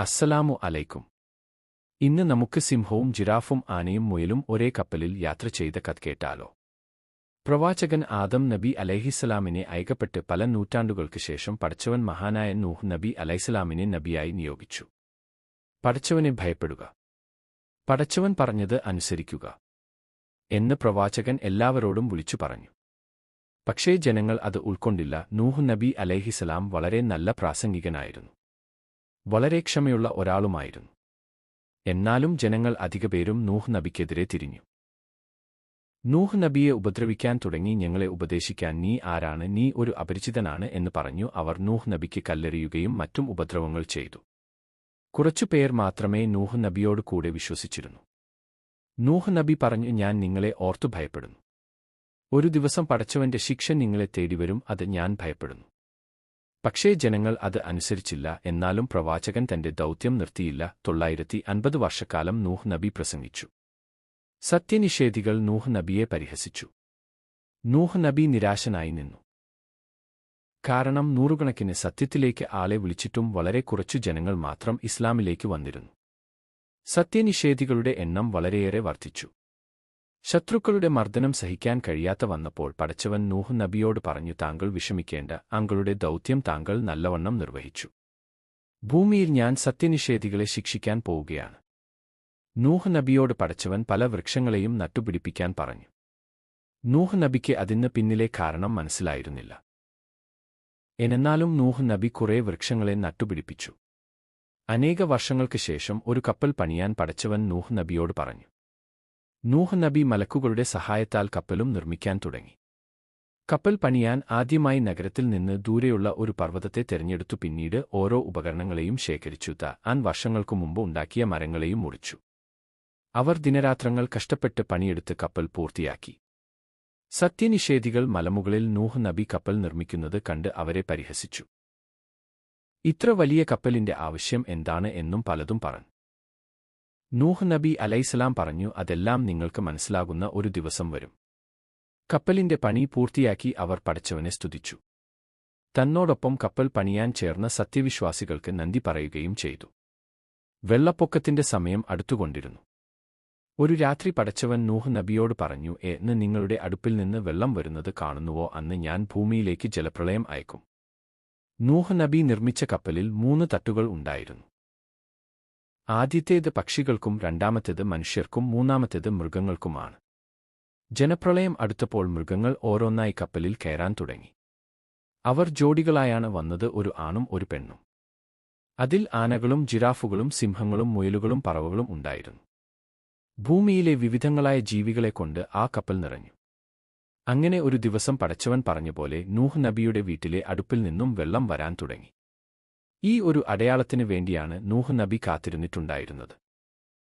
അസ്സലാമു അലൈക്കും. ഇന്ന് നമുക്ക് സിംഹവും ജിറാഫും ആനയും മുയലും ഒരേ കപ്പലിൽ യാത്ര ചെയ്ത കഥ കേട്ടാലോ? പ്രവാചകൻ ആദം നബി അലൈഹിസ്സലാമിനെ അയക്കപ്പെട്ട് പല നൂറ്റാണ്ടുകൾക്ക് ശേഷം പടച്ചവൻ മഹാനായ നൂഹ് നബി അലൈഹിസ്സലാമിനെ നബിയായി നിയോഗിച്ചു. പടച്ചവനെ ഭയപ്പെടുക. പടച്ചവൻ പറഞ്ഞത് അനുസരിക്കുക. എന്ന് പ്രവാചകൻ എല്ലാവരോടും വിളിച്ചു പറഞ്ഞു. പക്ഷേ ജനങ്ങൾ അത് ഉൾക്കൊണ്ടില്ല. നൂഹ് നബി അലൈഹിസലാം വളരെ നല്ല പ്രാസംഗികനായിരുന്നു. വളരെ ക്ഷമയുള്ള ഒരാളുമായിരുന്നു. എന്നാലും ജനങ്ങൾ അധികപേരും നൂഹ് നബിക്കെതിരെ തിരിഞ്ഞു. നൂഹ് നബിയെ ഉപദ്രവിക്കാൻ തുടങ്ങി ഞങ്ങളെ ഉപദേശിക്കാൻ നീ ആരാണ് നീ ഒരു അപരിചിതനാണ് എന്ന് പറഞ്ഞു അവർ നൂഹ് നബിക്ക് കല്ലെറിയുകയും മറ്റും ഉപദ്രവങ്ങൾ ചെയ്തു. കുറച്ചു പേർ മാത്രമേ നൂഹ് നബിയോട് കൂടെ വിശ്വസിച്ചിരുന്നു. നൂഹ് നബി പറഞ്ഞു ഞാൻ നിങ്ങളെ ഓർത്തു ഭയപ്പെടുന്നു. ഒരു ദിവസം പടച്ചവന്റെ ശിക്ഷ നിങ്ങളെ തേടിവരും അത് ഞാൻ ഭയപ്പെടുന്നു. പക്ഷേ ജനങ്ങൾ അത് അനുസരിച്ചില്ല. എന്നാലും പ്രവാചകൻ തന്റെ ദൗത്യം നിർത്തിയില്ല. തൊള്ളായിരത്തി അൻപത് വർഷക്കാലം നൂഹ് നബി പ്രസംഗിച്ചു. സത്യനിഷേധികൾ നൂഹ് നബിയെ പരിഹസിച്ചു. നൂഹ് നബി നിരാശനായി നിന്നു. കാരണം നൂറുകണക്കിന് സത്യത്തിലേക്ക് ആളെ വിളിച്ചിട്ടും വളരെ കുറച്ചു ജനങ്ങൾ മാത്രം ഇസ്ലാമിലേക്ക് വന്നിരുന്നു. സത്യനിഷേധികളുടെ എണ്ണം വളരെയേറെ വർദ്ധിച്ചു. ശത്രുക്കളുടെ മർദ്ദനം സഹിക്കാൻ കഴിയാത്ത വന്നപ്പോൾ പടച്ചവൻ നൂഹ് നബിയോട് പറഞ്ഞു താങ്കൾ വിഷമിക്കേണ്ട അങ്കളുടെ ദൗത്യം താങ്കൾ നല്ലവണ്ണം നിർവഹിച്ചു. ഭൂമിയിൽ ഞാൻ സത്യനിഷേധികളെ ശിക്ഷിക്കാൻ പോവുകയാണ്. നൂഹ് നബിയോട് പടച്ചവൻ പല വൃക്ഷങ്ങളെയും നട്ടുപിടിപ്പിക്കാൻ പറഞ്ഞു. നൂഹ് നബിക്ക് അതിന് പിന്നിലെ കാരണം മനസ്സിലായിരുന്നില്ല. എന്നാലും നൂഹ് നബി കുറെ വൃക്ഷങ്ങളെ നട്ടുപിടിപ്പിച്ചു. അനേക വർഷങ്ങൾക്ക് ശേഷം ഒരു കപ്പൽ പണിയാൻ പടച്ചവൻ നൂഹ് നബിയോട് പറഞ്ഞു. നൂഹ് നബി മലക്കുകളുടെ സഹായത്താൽ കപ്പലും നിർമ്മിക്കാൻ തുടങ്ങി. കപ്പൽ പണിയാൻ ആദ്യമായി നഗരത്തിൽ നിന്ന് ദൂരെയുള്ള ഒരു പർവതത്തെ തെരഞ്ഞെടുത്തു പിന്നീട് ഓരോ ഉപകരണങ്ങളെയും ശേഖരിച്ചു. ത താൻ വർഷങ്ങൾക്കു മുമ്പ് ഉണ്ടാക്കിയ മരങ്ങളെയും മുറിച്ചു. അവർ ദിനരാത്രങ്ങൾ കഷ്ടപ്പെട്ട് പണിയെടുത്ത് കപ്പൽ പൂർത്തിയാക്കി. സത്യനിഷേധികൾ മലമുകളിൽ നൂഹ് നബി കപ്പൽ നിർമ്മിക്കുന്നത് കണ്ട് അവരെ പരിഹസിച്ചു. ഇത്ര വലിയ കപ്പലിന്റെ ആവശ്യം എന്താണ് എന്നും പലതും പറഞ്ഞു. നൂഹ് നബി അലൈസലാം പറഞ്ഞു അതെല്ലാം നിങ്ങൾക്ക് മനസ്സിലാകുന്ന ഒരു ദിവസം വരും. കപ്പലിന്റെ പണി പൂർത്തിയാക്കി അവർ പടച്ചവനെ സ്തുതിച്ചു. തന്നോടൊപ്പം കപ്പൽ പണിയാൻ ചേർന്ന സത്യവിശ്വാസികൾക്ക് നന്ദി പറയുകയും ചെയ്തു. വെള്ളപ്പൊക്കത്തിന്റെ സമയം അടുത്തുകൊണ്ടിരുന്നു. ഒരു രാത്രി പടച്ചവൻ നൂഹ് നബിയോട് പറഞ്ഞു എന്ന് നിങ്ങളുടെ അടുപ്പിൽ നിന്ന് വെള്ളം വരുന്നത് കാണുന്നുവോ? അന്ന് ഞാൻ ഭൂമിയിലേക്ക് ജലപ്രളയം അയക്കും. നൂഹ് നബി നിർമ്മിച്ച കപ്പലിൽ മൂന്ന് തട്ടുകൾ ഉണ്ടായിരുന്നു. ആദ്യത്തേത് പക്ഷികൾക്കും രണ്ടാമത്തേത് മനുഷ്യർക്കും മൂന്നാമത്തേത് മൃഗങ്ങൾക്കുമാണ്. ജനപ്രളയം അടുത്തപ്പോൾ മൃഗങ്ങൾ ഓരോന്നായി കപ്പലിൽ കയറാൻ തുടങ്ങി. അവർ ജോഡികളായാണ് വന്നത് ഒരു ആണും ഒരു പെണ്ണും. അതിൽ ആനകളും ജിറാഫുകളും സിംഹങ്ങളും മുയലുകളും പറവകളും ഉണ്ടായിരുന്നു. ഭൂമിയിലെ വിവിധങ്ങളായ ജീവികളെക്കൊണ്ട് ആ കപ്പൽ നിറഞ്ഞു. അങ്ങനെ ഒരു ദിവസം പടച്ചവൻ പറഞ്ഞപോലെ നൂഹ് നബിയുടെ വീട്ടിലെ അടുപ്പിൽ നിന്നും വെള്ളം വരാൻ തുടങ്ങി. ഈ ഒരു അടയാളത്തിനു വേണ്ടിയാണ് നൂഹ് നബി കാത്തിരുന്നിട്ടുണ്ടായിരുന്നത്.